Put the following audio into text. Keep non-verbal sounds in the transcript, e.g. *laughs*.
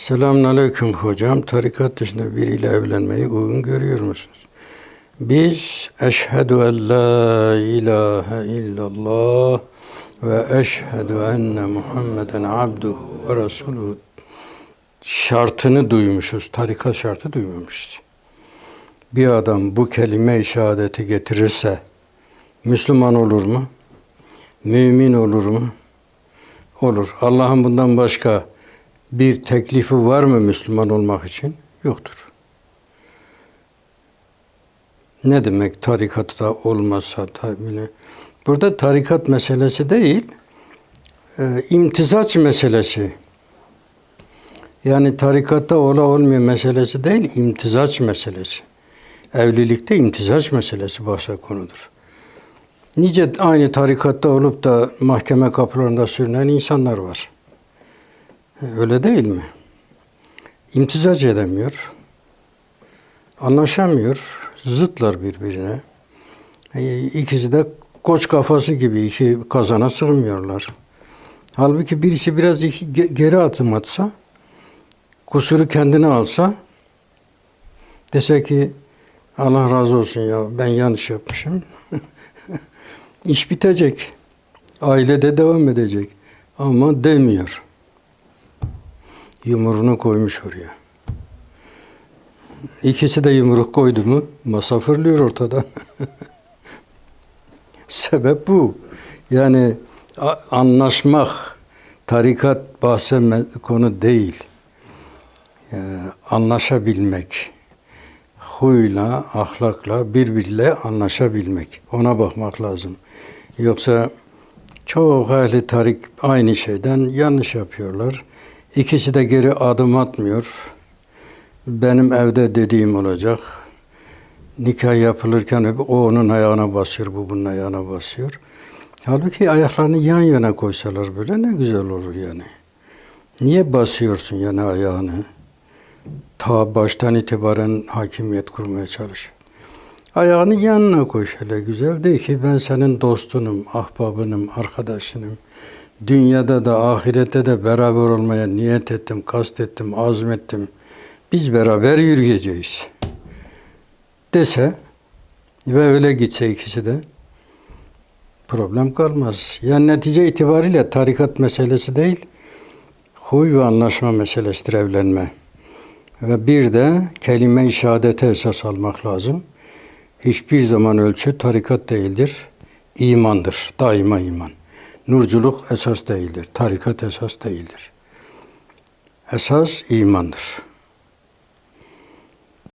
Selamünaleyküm hocam. Tarikat dışında biriyle evlenmeyi uygun görüyor musunuz? Biz eşhedü en la ilahe illallah ve eşhedü enne Muhammeden abduhu ve resuluhu şartını duymuşuz. Tarikat şartı duymamışız. Bir adam bu kelime-i şehadeti getirirse Müslüman olur mu? Mümin olur mu? Olur. Allah'ın bundan başka bir teklifi var mı Müslüman olmak için? Yoktur. Ne demek tarikatta olmazsa tabii. Burada tarikat meselesi değil, e, imtizaç meselesi. Yani tarikatta ola olmuyor meselesi değil, imtizaç meselesi. Evlilikte imtizaç meselesi bahse konudur. Nice aynı tarikatta olup da mahkeme kapılarında sürünen insanlar var. Öyle değil mi? İmtizac edemiyor. Anlaşamıyor. Zıtlar birbirine. E, İkisi de koç kafası gibi iki kazana sığmıyorlar. Halbuki birisi biraz geri adım atsa, kusuru kendine alsa, dese ki Allah razı olsun ya ben yanlış yapmışım. *laughs* İş bitecek. Ailede devam edecek. Ama demiyor. Yumruğunu koymuş oraya. İkisi de yumruk koydu mu masa fırlıyor ortadan. *laughs* Sebep bu. Yani anlaşmak, tarikat bahse konu değil. Ee, anlaşabilmek, huyla, ahlakla, birbiriyle anlaşabilmek. Ona bakmak lazım. Yoksa çok ehli tarik aynı şeyden yanlış yapıyorlar. İkisi de geri adım atmıyor. Benim evde dediğim olacak. Nikah yapılırken hep o onun ayağına basıyor, bu bunun ayağına basıyor. Halbuki ayaklarını yan yana koysalar böyle ne güzel olur yani. Niye basıyorsun yani ayağını? Ta baştan itibaren hakimiyet kurmaya çalış. Ayağını yanına koy şöyle güzel. De ki ben senin dostunum, ahbabınım, arkadaşınım. Dünyada da ahirette de beraber olmaya niyet ettim, kastettim, azmettim. Biz beraber yürüyeceğiz. Dese ve öyle gitse ikisi de problem kalmaz. Yani netice itibariyle tarikat meselesi değil, huy ve anlaşma meselesidir evlenme. Ve bir de kelime-i şehadete esas almak lazım. Hiçbir zaman ölçü tarikat değildir, imandır, daima iman. Nurculuk esas değildir, tarikat esas değildir. Esas imandır.